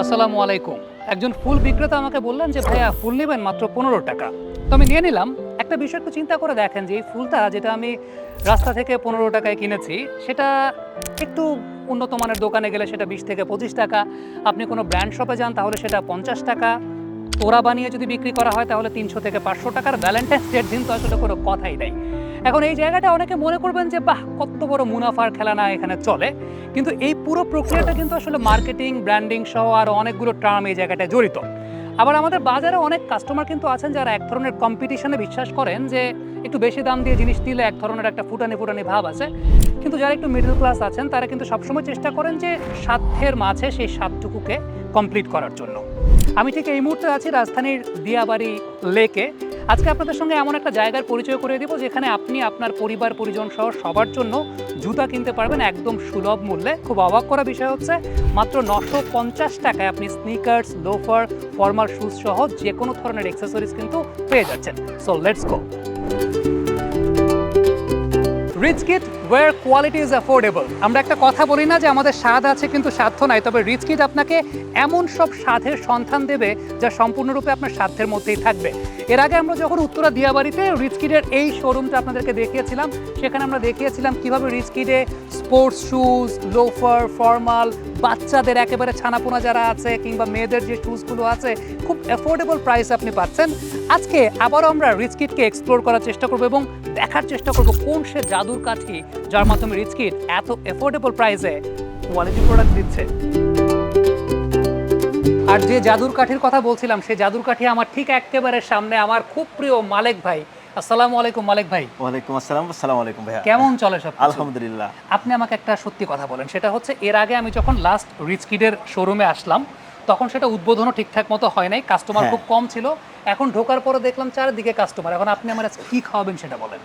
আসসালামু আলাইকুম। একজন ফুল বিক্রেতা আমাকে বললেন যে, ভাইয়া, ফুল নেবেন মাত্র পনেরো টাকা। তো আমি নিয়ে নিলাম। একটা বিষয় একটু চিন্তা করে দেখেন যে, এই ফুলটা যেটা আমি রাস্তা থেকে পনেরো টাকায় কিনেছি, সেটা একটু উন্নত মানের দোকানে গেলে সেটা বিশ থেকে পঁচিশ টাকা। আপনি কোনো ব্র্যান্ড শপে যান, তাহলে সেটা পঞ্চাশ টাকা। তোরা বানিয়ে যদি বিক্রি করা হয়, তাহলে তিনশো থেকে পাঁচশো টাকার ভ্যালেন্টাইন্স ডের দিন তো আসলে কোনো কথাই নেই। এখন এই জায়গাটা অনেকে মনে করবেন যে, বাহ, কত বড় মুনাফার খেলা না এখানে চলে। কিন্তু এই পুরো প্রক্রিয়াটা কিন্তু আসলে মার্কেটিং ব্র্যান্ডিং সহ আর অনেকগুলো টার্ম এই জায়গাটায় জড়িত। আবার আমাদের বাজারে অনেক কাস্টমার কিন্তু আছেন যারা এক ধরনের কম্পিটিশনে বিশ্বাস করেন যে, একটু বেশি দাম দিয়ে জিনিস নিলে এক ধরনের একটা ফুটানি ফুটানি ভাব আছে। কিন্তু যারা একটু মিডল ক্লাস আছেন, তারা কিন্তু সবসময় চেষ্টা করেন যে, সাধ্যের মাঝে সেই স্বাদটুকুকে কমপ্লিট করার জন্য। আমি ঠিক এই মুহূর্তে আছি রাজধানীর দিয়াবাড়ি লেকে। আজকে আপনাদের সঙ্গে এমন একটা জায়গার পরিচয় করে দেবো, যেখানে আপনি আপনার পরিবার, পরিজন সহ সবার জন্য জুতা কিনতে পারবেন একদম সুলভ মূল্যে। খুব অবাক করা বিষয় হচ্ছে, মাত্র নশো পঞ্চাশ টাকায় আপনি স্নিকার্স লোফার ফর্মাল শুজ সহ যে কোনো ধরনের এক্সেসরিজ কিন্তু পেয়ে যাচ্ছেন। So let's go Rich Kit where quality is affordable আমরা একটা কথা বলি না যে আমাদের স্বাদ আছে কিন্তু সাধ্য নাই, তবে রিচ কিট আপনাকে এমন সব স্বাদের সন্ধান দেবে যা সম্পূর্ণরূপে আপনার সাধ্যের মধ্যেই থাকবে। এর আগে আমরা যখন উত্তরা দিয়াবাড়িতে রিচ কিডের এই শোরুমটা আপনাদেরকে দেখিয়েছিলাম, সেখানে আমরা দেখিয়েছিলাম কীভাবে রিচ কিডে স্পোর্টস শুজ লোফার ফর্মাল বাচ্চাদের একেবারে ছানাপোনা যারা আছে কিংবা মেয়েদের যে শুজগুলো আছে, খুব অ্যাফোর্ডেবল প্রাইসে আপনি পাচ্ছেন। আজকে আবারও আমরা রিচ কিটকে এক্সপ্লোর করার চেষ্টা করব এবং দেখার চেষ্টা করব কোন সে জাদুর কাঠি যার মাধ্যমে রিচ কিট এত অ্যাফোর্ডেবল প্রাইসে কোয়ালিটি প্রোডাক্ট দিচ্ছে। আর যে জাদুর কাঠির কথা বলছিলাম সেই জাদুর কাঠি আমার ঠিক একেবারে সামনে আমার খুব প্রিয় মালিক ভাই। আসসালামু আলাইকুম মালিক ভাই। ওয়ালাইকুম আসসালাম আসসালামু আলাইকুম ভাইয়া। কেমন চলে সব আলহামদুলিল্লাহ। আপনি আমাকে একটা সত্যি কথা বলেন সেটা হচ্ছে এর আগে আমি যখন লাস্ট রিচ কিডের শোরুমে আসলাম তখন সেটা উদ্বোধনও ঠিকঠাক মতো হয় নাই কাস্টমার হ্যাঁ। খুব কম ছিল। এখন ঢোকার পরে দেখলাম চারিদিকে কাস্টমার এখন আপনি আমার আজকে কি খাওয়াবেন সেটা বলেন।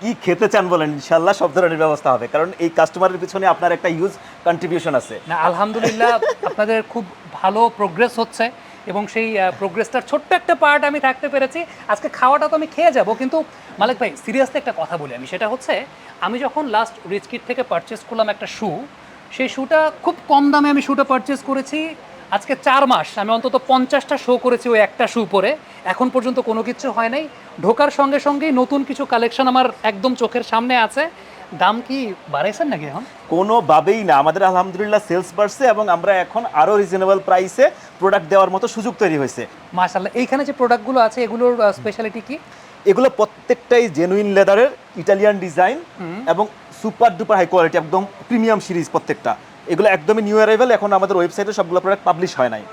কি খেতে চান বলেন ইনশাল্লাহ সব ধরনের ব্যবস্থা হবে। কারণ এই কাস্টমারের পিছনে আপনার একটা ইউজ কন্ট্রিবিউশন আছে। না আলহামদুলিল্লাহ আপনাদের খুব ভালো প্রোগ্রেস হচ্ছে এবং সেই প্রোগ্রেসটার ছোট্ট একটা পার্ট আমি থাকতে পেরেছি। আজকে খাওয়াটা তো আমি খেয়ে যাব কিন্তু মালিক ভাই সিরিয়াসলি একটা কথা বলি আমি। সেটা হচ্ছে আমি যখন লাস্ট রিচ কিট থেকে পারচেস করলাম একটা শু সেই শুটা খুব কম দামে আমি শুটা পারচেস করেছি। আজকে চার মাস আমি অন্তত পঞ্চাশটা শো করেছি ওই একটা শু পরে। এখন পর্যন্ত কোনো কিছু হয় নাই। ঢোকার সঙ্গে সঙ্গেই নতুন কিছু কালেকশন আমার একদম চোখের সামনে আছে। দাম কি বাড়াইছেন নাকি এখন? কোনোভাবেই না। আমাদের আলহামদুলিল্লাহ সেলস বাড়ছে এবং আমরা এখন আরও রিজনেবল প্রাইসে প্রোডাক্ট দেওয়ার মতো সুযোগ তৈরি হয়েছে। মাশাল্লাহ এইখানে যে প্রোডাক্টগুলো আছে এগুলোর স্পেশালিটি কি? এগুলো প্রত্যেকটাই জেনুইন লেদারের ইটালিয়ান ডিজাইন এবং সুপার ডুপার হাই কোয়ালিটি একদম প্রিমিয়াম সিরিজ প্রত্যেকটা। এগুলো একদমই নিউ অ্যারাইভেল এখন আমাদের ওয়েবসাইটে সবগুলো প্রোডাক্ট পাবলিশ হয় নাই।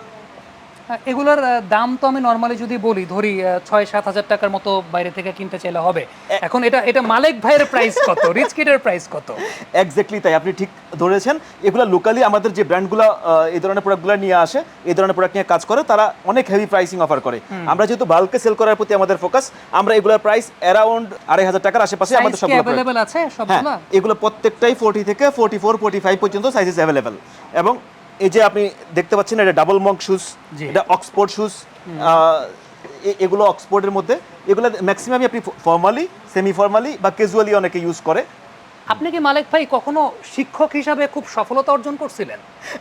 এগুলোর দাম তো আমি নর্মালি যদি বলি ধরি ছয় সাত হাজার টাকার মতো বাইরে থেকে কিনতে চাইলে হবে। এখন এটা এটা মালিক ভাইয়ের প্রাইস কত? রিচ কিডের প্রাইস কত? এক্স্যাক্টলি তাই আপনি ঠিক ধরেছেন। এগুলো লোকালি আমাদের যে ব্র্যান্ডগুলো এই ধরনের প্রোডাক্টগুলো নিয়ে আসে এই ধরনের প্রোডাক্ট নিয়ে কাজ করে তারা অনেক হেভি প্রাইসিং অফার করে। আমরা যেহেতু বাল্কে সেল করার প্রতি আমাদের ফোকাস আমরা এগুলোর প্রাইস অ্যারাউন্ড আড়াই হাজার টাকার আশেপাশে আমাদের সবগুলো অ্যাভেলেবেল আছে হ্যাঁ সবগুলো এগুলো প্রত্যেকটাই ফোর্টি থেকে ফোর্টি ফোর ফোর্টি ফাইভ পর্যন্ত সাইজেস অ্যাভেলেবেল এবং এই যে আপনি দেখতে পাচ্ছেন এটা ডাবল মঙ্ক শুজ এটা অক্সফোর্ড শুজ এগুলো অক্সফোর্ডের মধ্যে। এগুলো ম্যাক্সিমামই আপনি ফর্মালি সেমি ফর্মালি বা ক্যাজুয়ালি অনেকে ইউজ করে। আপনি কি মালিক ভাই কখনো শিক্ষক হিসাবে খুব সফলতা অর্জন করছিলেন?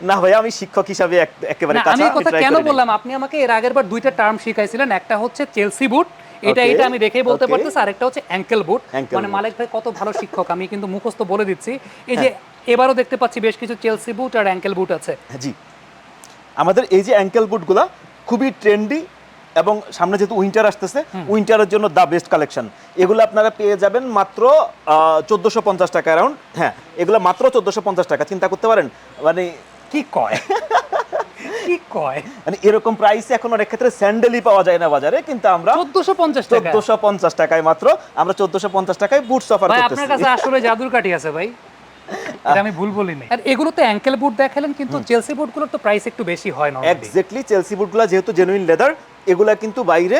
না ভাই আমি শিক্ষক হিসাবে একেবারে কাঁচা, আমি কথা কেন বললাম? আপনি আমাকে এর আগের বার দুইটা টার্ম শিখাইছিলেন। একটা হচ্ছে চেলসি বুট এটা এটা আমি দেখেই বলতে. পারতেছি আরেকটা হচ্ছে অ্যাঙ্কেল বুট মানে. মালিক ভাই কত ভালো শিক্ষক আমি কিন্তু মুখস্থ বলে দিচ্ছি। এই যে এবারও দেখতে পাচ্ছি বেশ কিছু চেলসি বুট আর অ্যাঙ্কেল বুট আছে। হ্যাঁ, জি। আমাদের এই যে অ্যাঙ্কেল বুটগুলো খুবই ট্রেন্ডি এবং সামনে যেহেতু উইন্টার আসতেছে উইন্টারের জন্য দ্য বেস্ট কালেকশন এগুলো আপনারা পেয়ে যাবেন মাত্র চোদ্দোশো পঞ্চাশ টাকা অ্যারাউন্ড হ্যাঁ এগুলো মাত্র চোদ্দোশো পঞ্চাশ টাকা। চিন্তা করতে পারেন মানে কি কয়? কি কয়? মানে এরকম প্রাইসে এখন অনেক ক্ষেত্রে স্যান্ডেলই পাওয়া যায় না বাজারে কিন্তু আমরা চোদ্দশো পঞ্চাশ টাকা চোদ্দোশো পঞ্চাশ টাকায় মাত্র আমরা চোদ্দোশো পঞ্চাশ টাকায় বুটস অফার ভাই আপনার কাছে করতেছি আসলে জাদুর কাঠি আছে ভাই। এটা আমি ভুল বলিনি। আর এগুলো তো অ্যাঙ্কেল বুট দেখালেন কিন্তু চেলসি বুটগুলোর তো প্রাইস একটু বেশি হয় না এক্স্যাক্টলি চেলসি বুটগুলো যেহেতু জেনুইন লেদার এগুলা কিন্তু বাইরে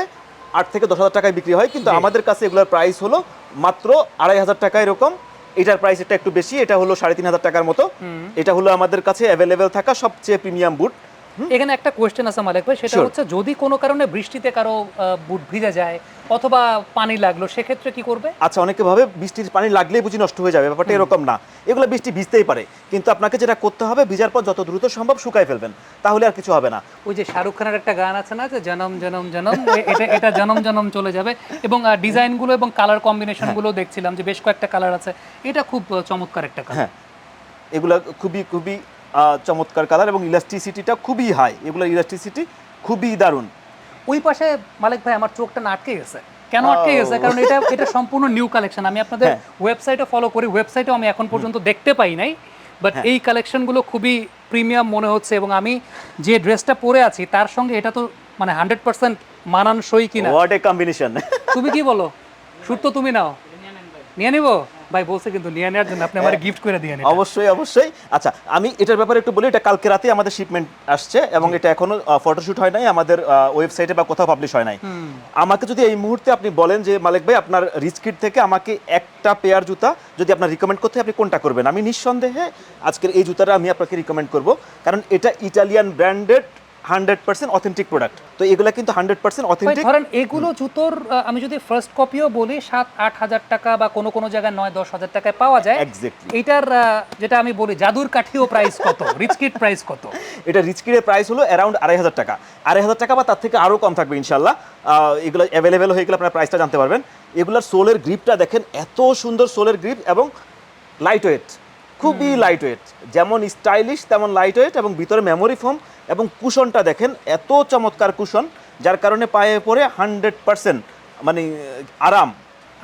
আট থেকে দশ হাজার টাকায় বিক্রি হয় কিন্তু আমাদের কাছে এগুলোর প্রাইস হলো মাত্র আড়াই হাজার টাকা এরকম। এটার প্রাইস এটা একটু বেশি এটা হলো সাড়ে তিন হাজার টাকার মতো। এটা হলো আমাদের কাছে অ্যাভেলেবেল থাকা সবচেয়ে প্রিমিয়াম বুট এখানে একটা কোয়েশ্চেন আছে মালিক ভাই সেটা হচ্ছে যদি কোনো কারণে বৃষ্টিতে কারও বুট ভিজে যায় অথবা পানি লাগল সেক্ষেত্রে কি করবে? আচ্ছা অনেকে ভাবে বৃষ্টির পানি লাগলেই বুঝি নষ্ট হয়ে যাবে ব্যাপারটা এরকম না। এগুলো বৃষ্টি ভিজতেই পারে। কিন্তু আপনাকে যেটা করতে হবে ভিজার পর যত দ্রুত সম্ভব শুকাই ফেলবেন তাহলে আর কিছু হবে না। ওই যে শাহরুখ খানের একটা গান আছে না যে জনম জনম জনম এটা এটা জনম জনম চলে যাবে। এবং ডিজাইনগুলো এবং কালার কম্বিনেশনগুলো দেখছিলাম যে বেশ কয়েকটা কালার আছে। এটা খুব চমৎকার একটা কালার হ্যাঁ। এগুলা খুবই খুবই চমৎকার কালার এবং ইলাস্টিসিটিটা খুবই হাই এগুলোর ইলাস্টিসিটি খুবই দারুণ। ওই পাশে মালিক ভাই আমার চোখটা আটকে গেছে। কেন আটকে গেছে? কারণ এটা এটা সম্পূর্ণ নিউ কালেকশন আমি আপনাদের হ্যাঁ। ওয়েবসাইটে ফলো করি ওয়েবসাইটেও আমি এখন পর্যন্ত দেখতে পাই নাই। বাট হ্যাঁ। এই কালেকশনগুলো খুবই প্রিমিয়াম মনে হচ্ছে এবং আমি যে ড্রেসটা পরে আছি তার সঙ্গে এটা তো মানে হান্ড্রেড পার্সেন্ট মানানসই কিনা। হোয়াট এ কম্বিনেশন তুমি কি বলো? শুট তো তুমি নাও। নিয়ে নিবো? ভাই বলছে কিন্তু নিয়ে নেওয়ার জন্য আপনি আমার গিফট করে দিয়ে অবশ্যই অবশ্যই। আচ্ছা আমি এটার ব্যাপারে একটু বলি এটা কালকে রাতে আমাদের শিপমেন্ট আসছে এবং এটা এখনও ফটোশুট হয় নাই আমাদের ওয়েবসাইটে বা কোথাও পাবলিশ হয় নাই। আমাকে যদি এই মুহূর্তে আপনি বলেন যে মালিক ভাই আপনার রিচ কিট থেকে আমাকে একটা পেয়ার জুতা যদি আপনার রিকমেন্ড করতে আপনি কোনটা করবেন? আমি নিঃসন্দেহে আজকের এই জুতাটা আমি আপনাকে রিকমেন্ড করব কারণ এটা Italian branded hundred percent authentic product তো এগুলা কিন্তু হান্ড্রেড পার্সেন্ট অথেন্টিক ধরেন এগুলো জুতোর আমি যদি ফার্স্ট কপিও বলি সাত আট হাজার টাকা বা কোনো কোনো জায়গায় নয় দশ হাজার টাকায় পাওয়া যায়। এক্স্যাক্টলি এইটার আহ, যেটা আমি বলি জাদুর কাঠিও প্রাইস কত? রিচ কিট প্রাইস কত? এটা রিচ কিটের প্রাইস হলো অ্যারাউন্ড আড়াই হাজার টাকা। আড়াই হাজার টাকা বা তার থেকে আরও কম থাকবে ইনশাল্লাহ এগুলো অ্যাভেলেবেল হয়ে গেলে আপনার প্রাইসটা জানতে পারবেন। এগুলোর সোলের গ্রিপটা দেখেন এত সুন্দর সোলের গ্রিপ এবং লাইট ওয়েট খুবই লাইট ওয়েট যেমন স্টাইলিশ তেমন লাইট ওয়েট এবং ভিতরে মেমোরি ফোম এবং কুশনটা দেখেন, এত চমৎকার কুশন যার কারণে পায়ে পরে হান্ড্রেড পার্সেন্ট মানে আরাম।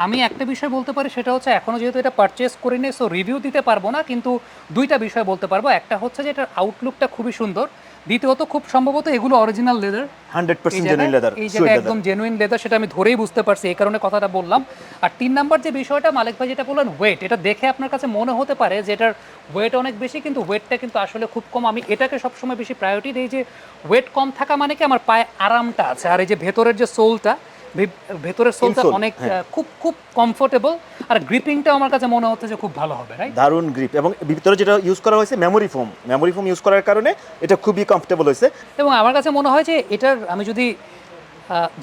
আমি একটা বিষয় বলতে পারি, সেটা হচ্ছে এখনও যেহেতু এটা পারচেস করিনি সো রিভিউ দিতে পারব না, কিন্তু দুইটা বিষয় বলতে পারব। একটা হচ্ছে যে এটার আউটলুকটা খুবই সুন্দর দ্বিতীয়ত খুব সম্ভবত এগুলো original leather hundred percent genuine leather এই যেটা একদম জেনুইন লেদার সেটা আমি ধরেই বুঝতে পারছি এই কারণে কথাটা বললাম। আর তিন নাম্বার যে বিষয়টা মালিক ভাই যেটা বললেন ওয়েট এটা দেখে আপনার কাছে মনে হতে পারে যে এটার ওয়েট অনেক বেশি কিন্তু ওয়েটটা কিন্তু আসলে খুব কম। আমি এটাকে সবসময় বেশি প্রায়োরিটি দিই যে ওয়েট কম থাকা মানে কি আমার পায়ে আরামটা আছে। আর এই যে ভেতরের যে সোলটা ভেতরের সোলটা অনেক হ্যাঁ। খুব খুব কমফোর্টেবল আর গ্রিপিংটা আমার কাছে মনে হচ্ছে যে খুব ভালো হবে রাইট দারুণ গ্রিপ এবং ভিতরে যেটা ইউজ করা হয়েছে memory foam memory foam use করার কারণে এটা খুবই কমফোর্টেবল হয়েছে। এবং আমার কাছে মনে হয় যে এটার আমি যদি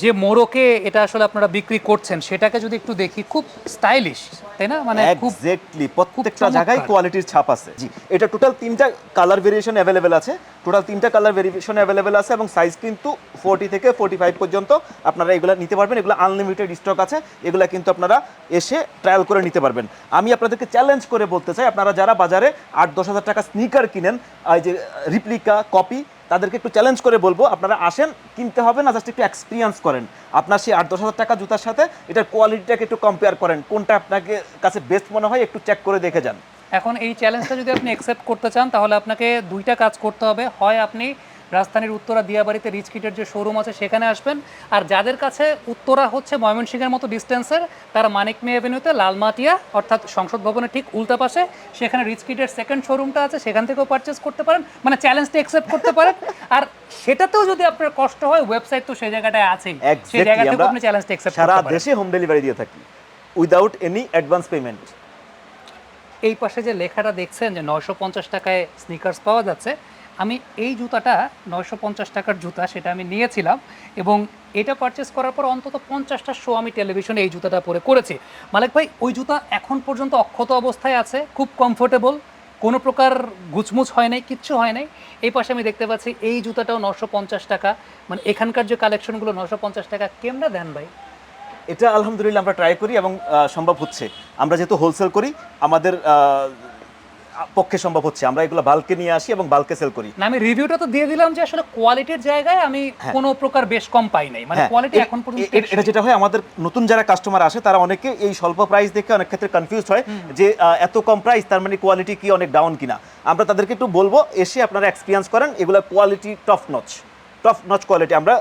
যে মোড়কে এটা আসলে আপনারা বিক্রি করছেন সেটাকে যদি একটু দেখি খুব স্টাইলিশ তাই না? মানে খুব এক্স্যাক্টলি প্রত্যেকটা জায়গায় কোয়ালিটির ছাপ আছে। জি এটা টোটাল তিনটা কালার ভেরিয়েশন অ্যাভেলেবেল আছে। টোটাল তিনটা কালার ভেরিয়েশন অ্যাভেলেবেল আছে এবং সাইজ কিন্তু ফোর্টি থেকে ফোর্টি ফাইভ পর্যন্ত আপনারা এগুলো নিতে পারবেন, এগুলো আনলিমিটেড স্টক আছে, এগুলো কিন্তু আপনারা এসে ট্রায়াল করে নিতে পারবেন। আমি আপনাদেরকে চ্যালেঞ্জ করে বলতে চাই, আপনারা যারা বাজারে আট দশ হাজার টাকা স্নিকার কিনেন এই যে রিপ্লিকা কপি তাদেরকে একটু চ্যালেঞ্জ করে বলব, আপনারা আসেন, কিনতে হবে না জাস্ট একটু এক্সপিরিয়েন্স করেন। আপনার সেই আট দশ হাজার টাকা জুতার সাথে এটার কোয়ালিটিটাকে একটু কম্পেয়ার করেন, কোনটা আপনাকে কাছে বেস্ট মনে হয়, একটু চেক করে দেখে যান। এখন এই চ্যালেঞ্জটা যদি আপনি অ্যাকসেপ্ট করতে চান তাহলে আপনাকে দুইটা কাজ করতে হবে। হয় আপনি রাজধানীর উত্তরা দিয়াবাড়িতে রিচ কিটের যে শোরুম আছে সেখানে আসবেন। আর যাদের কাছে উত্তরা হচ্ছে ময়মনসিংহের মতো ডিস্টেন্সের তারা মানিক মে অ্যাভিনিউতে লালমাটিয়া অর্থাৎ সংসদ ভবনের ঠিক উল্টা পাশে সেখানে রিচ কিটের সেকেন্ড শোরুমটা আছে সেখান থেকেও পারচেস করতে পারেন। মানে চ্যালেঞ্জটা অ্যাকসেপ্ট করতে পারেন। আর সেটাতেও যদি আপনার কষ্ট হয় ওয়েবসাইট তো সেই জায়গাটায় আছেই। সেই জায়গা আমরা আপনি চ্যালেঞ্জটা অ্যাকসেপ্ট সারা করতে পারেন। দেশে হোম ডেলিভারি দিয়ে থাকি। উইদাউট এনি অ্যাডভান্স পেমেন্ট এই পাশে যে লেখাটা দেখছেন যে নয়শো পঞ্চাশ টাকায় স্নিকার্স পাওয়া যাচ্ছে, আমি এই জুতাটা, নয়শো পঞ্চাশ টাকার জুতা সেটা আমি নিয়েছিলাম এবং এটা পারচেস করার পর অন্তত পঞ্চাশটা শো আমি টেলিভিশনে এই জুতাটা পরে করেছি। মালিক ভাই, ওই জুতা এখন পর্যন্ত অক্ষত অবস্থায় আছে, খুব কমফোর্টেবল কোনো প্রকার গুচমুচ হয় নাই, কিচ্ছু হয় নাই। এই পাশে আমি দেখতে পাচ্ছি এই জুতাটাও নশো পঞ্চাশ টাকা। মানে এখানকার যে কালেকশনগুলো নশো পঞ্চাশ টাকা, কেমনা দেন ভাই? এটা আলহামদুলিল্লাহ আমরা ট্রাই করি এবং সম্ভব হচ্ছে। আমরা যেহেতু হোলসেল করি আমাদের পক্ষে সম্ভব হচ্ছে। আমরা এগুলো বাল্কে নিয়ে আসি এবং বাল্কে সেল করি। না আমি রিভিউটা তো দিয়ে দিলাম যে আসলে কোয়ালিটির জায়গায় আমি কোনো প্রকার বেশ কম পাই নাই। মানে হ্যাঁ, কোয়ালিটি এখন পর্যন্ত এটা যেটা হয় আমাদের নতুন যারা কাস্টমার আসে তারা অনেকে এই স্বল্প প্রাইস দেখে অনেক ক্ষেত্রে কনফিউজ হয় যে এত কম প্রাইস তার মানে কোয়ালিটি কি অনেক ডাউন কিনা। আমরা তাদেরকে একটু বলব এসে আপনারা এক্সপিরিয়েন্স করেন এগুলো quality top notch top notch quality আমরা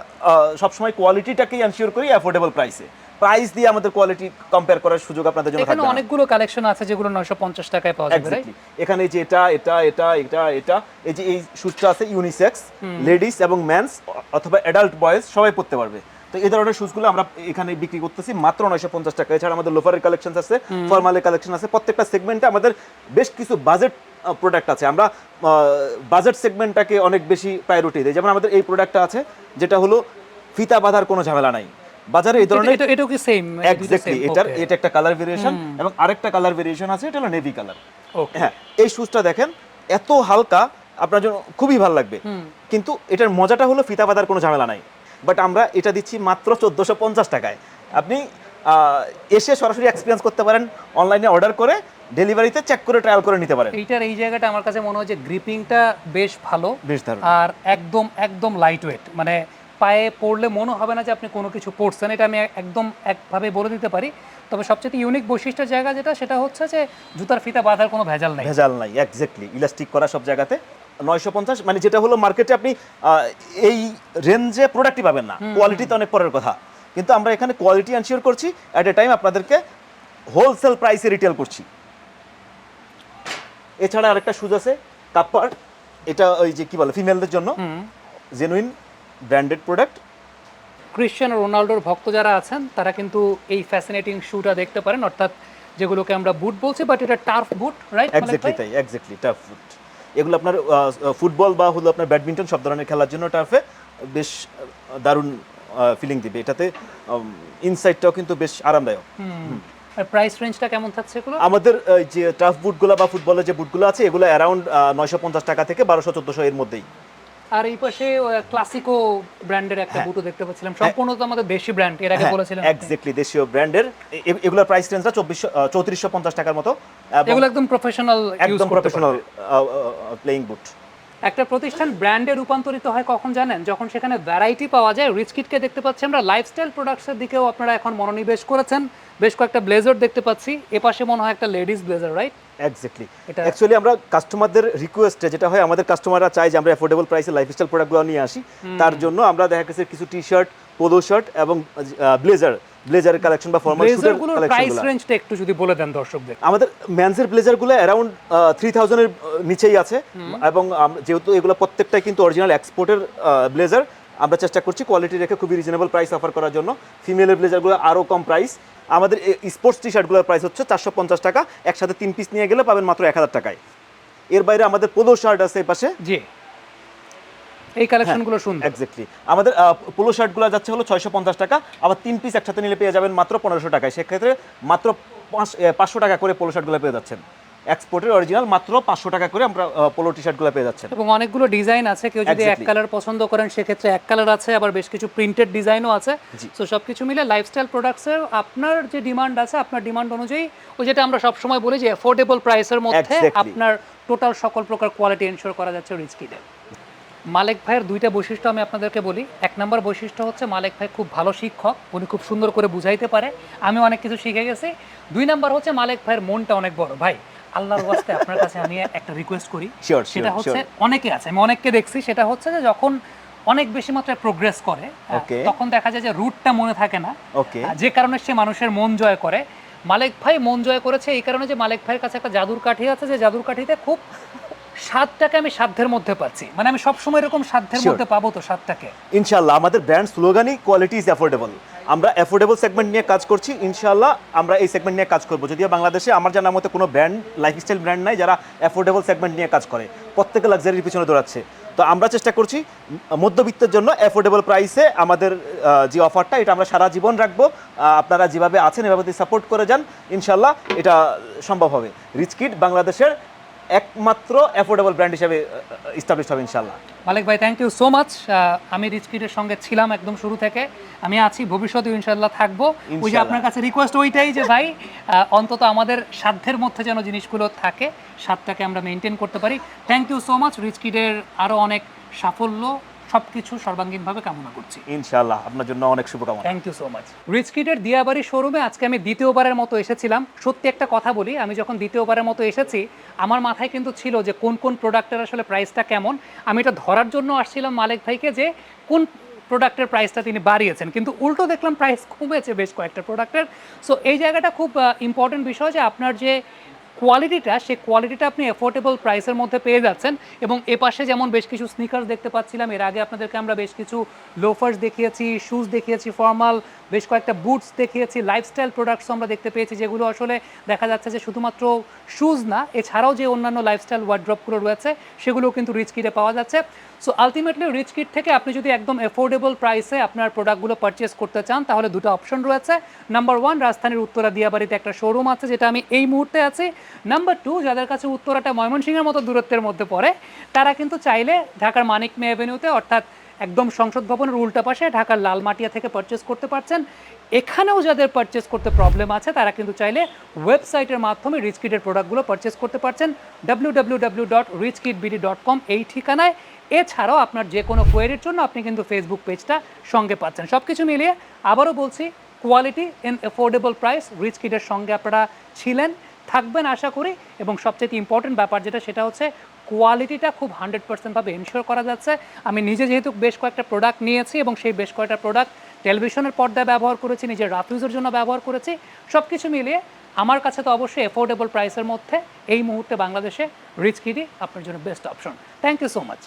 সবসময় কোয়ালিটিটাকেই এনশিওর করি অ্যাফোর্ডেবল প্রাইসে প্রাইস দিয়ে আমাদের কোয়ালিটি কম্পেয়ার করার সুযোগ আপনাদের জন্য এখানে। অনেকগুলো কালেকশন আছে যেগুলো নয়শো পঞ্চাশ টাকায় পাওয়া যাবে এখানে যে এটা এটা এটা এটা এটা এই যে এই শুজটা আছে ইউনিসেক্স লেডিস এবং মেন্স অথবা অ্যাডাল্ট বয়েজ সবাই পড়তে পারবে। তো এই ধরনের শুজগুলো আমরা এখানে বিক্রি করতেছি মাত্র নয়শো পঞ্চাশ টাকা এছাড়া আমাদের লোফারের কালেকশন আছে ফর্মালের কালেকশন আছে। প্রত্যেকটা সেগমেন্টে আমাদের বেশ কিছু বাজেট প্রোডাক্ট আছে। আমরা বাজেট সেগমেন্টটাকে অনেক বেশি প্রায়োরিটি দিই। যেমন আমাদের এই প্রোডাক্টটা আছে যেটা হলো ফিতা বাঁধার কোনো ঝামেলা নাই। বাজারে এই ধরনের এটা এটাও কি সেম এক্স্যাক্টলি এটার এটা একটা কালার ভেরিয়েশন এবং আরেকটা কালার ভেরিয়েশন আছে এটা হলো নেভি কালার হ্যাঁ এই শুজটা দেখেন এত হালকা আপনার জন্য খুবই ভালো লাগবে। কিন্তু এটার মজাটা হলো ফিতা বাঁধার কোনো ঝামেলা নাই। বাট আমরা এটা দিচ্ছি মাত্র চোদ্দোশো পঞ্চাশ টাকায়। আপনি এসে সরাসরি এক্সপিরিয়েন্স করতে পারেন অনলাইনে অর্ডার করে ডেলিভারিতে চেক করে ট্রায়াল করে নিতে পারেন। এইটার এই জায়গাটা আমার কাছে মনে হয় যে গ্রিপিংটা বেশ ভালো। বেশ আর একদম একদম লাইট ওয়েট মানে পায়ে পড়লে মনে হবে না যে আপনি কোনো কিছু পড়ছেন এটা আমি একদম একভাবে বলে দিতে পারি। তবে সবচেয়ে ইউনিক বৈশিষ্ট্যের জায়গা যেটা সেটা হচ্ছে যে জুতার ফিতা বাঁধার কোনো ভেজাল নাই। ভেজাল নাই এক্স্যাক্টলি ইলাস্টিক করা সব জায়গাতে। নয়শো পঞ্চাশ মানে যেটা হলো মার্কেটে আপনি এই রেঞ্জে প্রোডাক্টই পাবেন না। কোয়ালিটি তো অনেক পরের কথা। কিন্তু আমরা এখানে কোয়ালিটি এনশিওর করছি অ্যাট এ টাইম আপনাদেরকে হোলসেল প্রাইসে রিটেল করছি। এছাড়া আরেকটা শুজ আছে কাপ্পার এটা ওই যে কি বলে ফিমেলদের জন্য। Genuine branded product? ক্রিশ্চিয়ানো রোনাল্ডোর ভক্ত যারা আছেন তারা কিন্তু এই ফ্যাসিনেটিং শুটা দেখতে পারেন। অর্থাৎ যেগুলোকে আমরা বুট বলছি বাট এটা টার্ফ বুট রাইট এক্স্যাক্টলি তাই এক্স্যাক্টলি টার্ফ বুট এগুলো আপনার ফুটবল বা হলো আপনার ব্যাডমিন্টন সব ধরনের খেলার জন্য টার্ফে বেশ দারুণ ফিলিং দিবে। এটাতে ইনসাইডটাও কিন্তু বেশ আরামদায়ক। আর প্রাইস রেঞ্জটা কেমন থাকছে এগুলো? আমাদের যে টাফ বুটগুলো বা ফুটবলের যে বুটগুলো আছে এগুলো অ্যারাউন্ড নয়শো পঞ্চাশ টাকা থেকে বারোশো চোদ্দোশো এর মধ্যেই। আর এই পাশে ক্লাসিকো ব্র্যান্ডের একটা বুটও দেখতে পাচ্ছিলাম। সম্পূর্ণ তো আমাদের দেশি ব্র্যান্ড এর আগে বলেছিলাম। এক্স্যাক্টলি দেশীয় ব্র্যান্ডের এগুলোর প্রাইস রেঞ্জটা চব্বিশশো চৌত্রিশশো পঞ্চাশ টাকার মতো। এগুলো একদম প্রফেশনাল একদম প্রফেশনাল প্লেইং বুট একটা প্রতিষ্ঠান ব্র্যান্ডে রূপান্তরিত হয় কখন জানেন? যখন সেখানে ভ্যারাইটি পাওয়া যায় রিচকিটকে দেখতে পাচ্ছি আমরা। লাইফস্টাইল প্রোডাক্টসের দিকেও আপনারা এখন মনোনিবেশ করেছেন। বেশ কয়েকটা ব্লেজার দেখতে পাচ্ছি। এপাশে মনে হয় একটা লেডিস ব্লেজার রাইট এক্স্যাক্টলি এটা- অ্যাকচুয়ালি আমরা কাস্টমারদের রিকোয়েস্টে যেটা হয় আমাদের কাস্টমাররা চাই যে আমরা অ্যাফোর্ডেবল প্রাইসে লাইফস্টাইল প্রোডাক্টগুলো নিয়ে আসি। তার জন্য আমরা দেখা গেছে কিছু টি শার্ট পোলো শার্ট এবং ব্লেজার ব্লেজারের কালেকশন বা ফর্মাল শুটের প্রাইস রেঞ্জটা একটু যদি বলে দেন দর্শকদের। আমাদের ম্যানসের ব্লেজারগুলো অ্যারাউন্ড থ্রি থাউজেন্ডের নিচেই আছে। এবং যেহেতু এগুলো প্রত্যেকটাই কিন্তু অরিজিনাল এক্সপোর্টের ব্লেজার আমরা চেষ্টা করছি কোয়ালিটি রেখে খুবই রিজনেবল প্রাইস অফার করার জন্য। ফিমেলের ব্লেজারগুলো আরও কম প্রাইস আমাদের স্পোর্টস টি শার্টগুলোর প্রাইস হচ্ছে চারশো পঞ্চাশ টাকা। একসাথে তিন পিস নিয়ে গেলে পাবেন মাত্র এক হাজার টাকায়। এর বাইরে আমাদের পোলো শার্ট আছে এই পাশে। জি। এই কালেকশনগুলো শুনুন এক্স্যাক্টলি আমাদের পোলো শার্টগুলো যাচ্ছে হলো ছয়শো পঞ্চাশ টাকা। আবার তিন পিস একসাথে নিলে পেয়ে যাবেন মাত্র পনেরোশো টাকায়। সেক্ষেত্রে মাত্র পাঁচ পাঁচশো টাকা করে পোলো শার্টগুলো পেয়ে যাচ্ছেন। এক্সপোর্টের অরিজিনাল মাত্র পাঁচশো টাকা করে আমরা পোলো টি শার্টগুলো পেয়ে যাচ্ছেন। এবং অনেকগুলো ডিজাইন আছে কেউ যদি এক কালার পছন্দ করেন সেক্ষেত্রে এক কালার আছে আবার বেশ কিছু প্রিন্টেড ডিজাইনও আছে। সো সব কিছু মিলে লাইফস্টাইল প্রোডাক্টসের আপনার যে ডিমান্ড আছে আপনার ডিমান্ড অনুযায়ী ওই যেটা আমরা সবসময় বলি যে অ্যাফোর্ডেবল প্রাইসের মধ্যে আপনার টোটাল সকল প্রকার কোয়ালিটি এনশোর করা যাচ্ছে রিচকিডে মালিক ভাইয়ের দুইটা বৈশিষ্ট্য আমি আপনাদেরকে বলি। এক নম্বর বৈশিষ্ট্য হচ্ছে মালিক ভাই খুব ভালো শিক্ষক উনি খুব সুন্দর করে বুঝাইতে পারে। আমি অনেক কিছু শিখে গেছি। দুই নম্বর হচ্ছে মালিক ভাইয়ের মনটা অনেক বড়। ভাই আল্লাহর ওয়াস্তে আপনার কাছে আমি একটা রিকোয়েস্ট করি। সেটা হচ্ছে অনেকে আছে আমি অনেককে দেখছি সেটা হচ্ছে যে যখন অনেক বেশি মাত্রায় প্রোগ্রেস করে তখন দেখা যায় যে রুটটা মনে থাকে না। যে কারণে সে মানুষের মন জয় করে। মালিক ভাই মন জয় করেছে এই কারণে যে মালিক ভাইয়ের কাছে একটা জাদুর কাঠি আছে যে জাদুর কাঠিতে খুব স্বাদটাকে আমি সাধ্যের মধ্যে পাচ্ছি। মানে আমি সবসময় এরকম সাধ্যের মধ্যে পাবো তো স্বাদটাকে। ইনশাল্লাহ আমাদের ব্র্যান্ড স্লোগানই কোয়ালিটি ইজ অ্যাফোর্ডেবল আমরা অ্যাফোর্ডেবল সেগমেন্ট নিয়ে কাজ করছি ইনশাল্লাহ আমরা এই সেগমেন্ট নিয়ে কাজ করব। যদিও বাংলাদেশে আমার জানার মতে কোনো ব্র্যান্ড লাইফস্টাইল ব্র্যান্ড নাই যারা অ্যাফোর্ডেবল সেগমেন্ট নিয়ে কাজ করে। প্রত্যেকে লাক্সারির পিছনে দৌড়াচ্ছে। তো আমরা চেষ্টা করছি মধ্যবিত্তের জন্য অ্যাফোর্ডেবল প্রাইসে আমাদের যে অফারটা এটা আমরা সারা জীবন রাখব। আপনারা যেভাবে আছেন এভাবে সাপোর্ট করে যান ইনশাল্লাহ এটা সম্ভব হবে। রিচ কিড বাংলাদেশের একমাত্র অ্যাফোর্ডেবল ব্র্যান্ড হিসেবে ইস্টাবলিশ হবে ইনশাল্লাহ মালিক ভাই থ্যাংক ইউ সো মাচ আমি রিচকিটের সঙ্গে ছিলাম একদম শুরু থেকে। আমি আছি ভবিষ্যতে ইনশাল্লাহ থাকব। ওই যে আপনার কাছে রিকোয়েস্ট ওইটাই যে ভাই অন্তত আমাদের সাধ্যের মধ্যে যেন জিনিসগুলো থাকে স্বাদটাকে আমরা মেনটেন করতে পারি। থ্যাংক ইউ সো মাচ রিচকিটের আরও অনেক সাফল্য। সব কিছু সর্বাঙ্গীনভাবে কামনা করছি। ইনশাল্লাহ আপনার জন্য অনেক শুভকামনা। Thank you so much Rich কিডের Diabari শোরুমে আজকে আমি দ্বিতীয়বারের মতো এসেছিলাম। সত্যি একটা কথা বলি আমি যখন দ্বিতীয়বারের মতো এসেছি আমার মাথায় কিন্তু ছিল যে কোন কোন প্রোডাক্টের আসলে প্রাইসটা কেমন। আমি এটা ধরার জন্য আসছিলাম মালিক ভাইকে যে কোন প্রোডাক্টের প্রাইসটা তিনি বাড়িয়েছেন। কিন্তু উল্টো দেখলাম প্রাইস কমেছে বেশ কয়েকটা প্রোডাক্টের সো এই জায়গাটা খুব ইম্পর্টেন্ট বিষয় যে আপনার যে কোয়ালিটিটা সেই কোয়ালিটিটা আপনি অ্যাফোর্ডেবল প্রাইসের মধ্যে পেয়ে যাচ্ছেন এবং এ পাশে যেমন বেশ কিছু স্নিকার্স দেখতে পাচ্ছিলাম, এর আগে আপনাদেরকে আমরা বেশ কিছু লোফার্স দেখিয়েছি শুজ দেখিয়েছি ফর্মাল বেশ কয়েকটা বুটস দেখিয়েছি লাইফস্টাইল প্রোডাক্টস আমরা দেখতে পেয়েছি, যেগুলো আসলে দেখা যাচ্ছে যে শুধুমাত্র শুজ না, এছাড়াও যে অন্যান্য লাইফস্টাইল ওয়ার্ড্রপগুলো রয়েছে, সেগুলোও কিন্তু রিচ কিটে পাওয়া যাচ্ছে। সো আলটিমেটলি রিচ কিট থেকে আপনি যদি একদম অ্যাফোর্ডেবল প্রাইসে আপনার প্রোডাক্টগুলো পারচেস করতে চান, তাহলে দুটো অপশন রয়েছে। নাম্বার ওয়ান রাজধানীর উত্তরা দিয়াবাড়িতে একটা শোরুম আছে, যেটা আমি এই মুহূর্তে আছি। নাম্বার টু যাদের কাছে উত্তরাটা ময়মনসিংহের মতো দূরত্বের মধ্যে পড়ে, তারা কিন্তু চাইলে ঢাকার মানিক মে অ্যাভিনিউতে অর্থাৎ একদম সংসদ ভবনের উল্টা পাশে ঢাকার লালমাটিয়া থেকে পারচেস করতে পারছেন। এখানেও যাদের পারচেস করতে প্রবলেম আছে, তারা কিন্তু চাইলে ওয়েবসাইটের মাধ্যমে রিচকিটের প্রোডাক্টগুলো পারচেস করতে পারছেন। ডাব্লিউ ডাব্লিউ ডাব্লিউ এই ঠিকানায়। এছাড়াও আপনার যে কোনো কোয়েরির জন্য আপনি কিন্তু ফেসবুক পেজটা সঙ্গে পাচ্ছেন। সব কিছু মিলিয়ে আবারও বলছি quality in affordable price Rich কিটের সঙ্গে আপনারা ছিলেন। থাকবেন আশা করি। এবং সবচেয়ে ইম্পর্টেন্ট ব্যাপার যেটা, সেটা হচ্ছে কোয়ালিটিটা খুব হান্ড্রেড পার্সেন্টভাবে এনশিওর করা যাচ্ছে। আমি নিজে যেহেতু বেশ কয়েকটা প্রোডাক্ট নিয়েছি এবং সেই বেশ কয়েকটা প্রোডাক্ট টেলিভিশনের পর্দায় ব্যবহার করেছি, নিজের রাফিউজের জন্য ব্যবহার করেছি। সব কিছু মিলিয়ে আমার কাছে তো অবশ্যই অ্যাফোর্ডেবল প্রাইসের মধ্যে এই মুহূর্তে বাংলাদেশে রিচ কিডি আপনার জন্য best option thank you so much